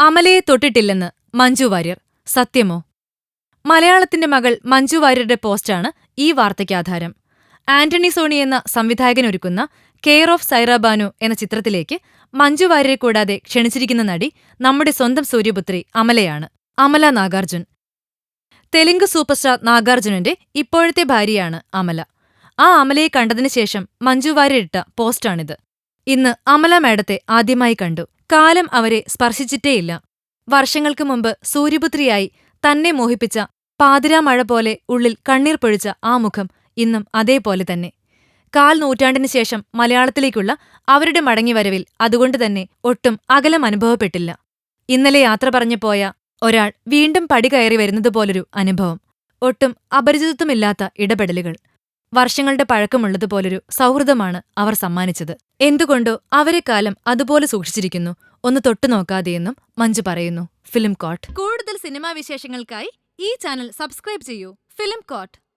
അമലയെ തൊട്ടിട്ടില്ലെന്ന് മഞ്ജു വാര്യർ. സത്യമോ? മലയാളത്തിന്റെ മകൾ മഞ്ജു വാര്യരുടെ പോസ്റ്റാണ് ഈ വാർത്തയ്ക്ക് ആധാരം. ആന്റണി സോണി എന്ന സംവിധായകനൊരുക്കുന്ന കെയർ ഓഫ് സൈറാബാനു എന്ന ചിത്രത്തിലേക്ക് മഞ്ജു വാര്യരെ കൂടാതെ ക്ഷണിച്ചിരിക്കുന്ന നടി നമ്മുടെ സ്വന്തം സൂര്യപുത്രി അമലയാണ്. അമല നാഗാർജുൻ. തെലുങ്ക് സൂപ്പർസ്റ്റാർ നാഗാർജുനന്റെ ഇപ്പോഴത്തെ ഭാര്യയാണ് അമല. ആ അമലയെ കണ്ടതിനു ശേഷം മഞ്ജു വാര്യരിട്ട പോസ്റ്റാണിത്. ഇന്ന് അമല മാഡത്തെ ആദ്യമായി കണ്ടു. കാലം അവരെ സ്പർശിച്ചിട്ടേയില്ല. വർഷങ്ങൾക്ക് മുമ്പ് സൂര്യപുത്രിയായി തന്നെ മോഹിപ്പിച്ച പാതിരാമഴ പോലെ ഉള്ളിൽ കണ്ണീർ പൊഴിച്ച ആ മുഖം ഇന്നും അതേപോലെ തന്നെ. കാൽ നൂറ്റാണ്ടിനു ശേഷം മലയാളത്തിലേക്കുള്ള അവരുടെ മടങ്ങിവരവിൽ അതുകൊണ്ടുതന്നെ ഒട്ടും അകലം അനുഭവപ്പെട്ടില്ല. ഇന്നലെ യാത്ര പറഞ്ഞു പോയ ഒരാൾ വീണ്ടും പടി കയറി വരുന്നതുപോലൊരു അനുഭവം. ഒട്ടും അപരിചിതത്വമില്ലാത്ത ഇടപെടലുകൾ. വർഷങ്ങളുടെ പഴക്കമുള്ളതുപോലൊരു സൗഹൃദമാണ് അവർ സമ്മാനിച്ചത്. എന്തുകൊണ്ടോ അവരെ കാലം അതുപോലെ സൂക്ഷിച്ചിരിക്കുന്നു. ഒന്ന് തൊട്ടുനോക്കാതെയെന്നും മഞ്ജു പറയുന്നു. Film court. കൂടുതൽ സിനിമാ വിശേഷങ്ങൾക്കായി ഈ ചാനൽ സബ്സ്ക്രൈബ് ചെയ്യൂ. Film coat.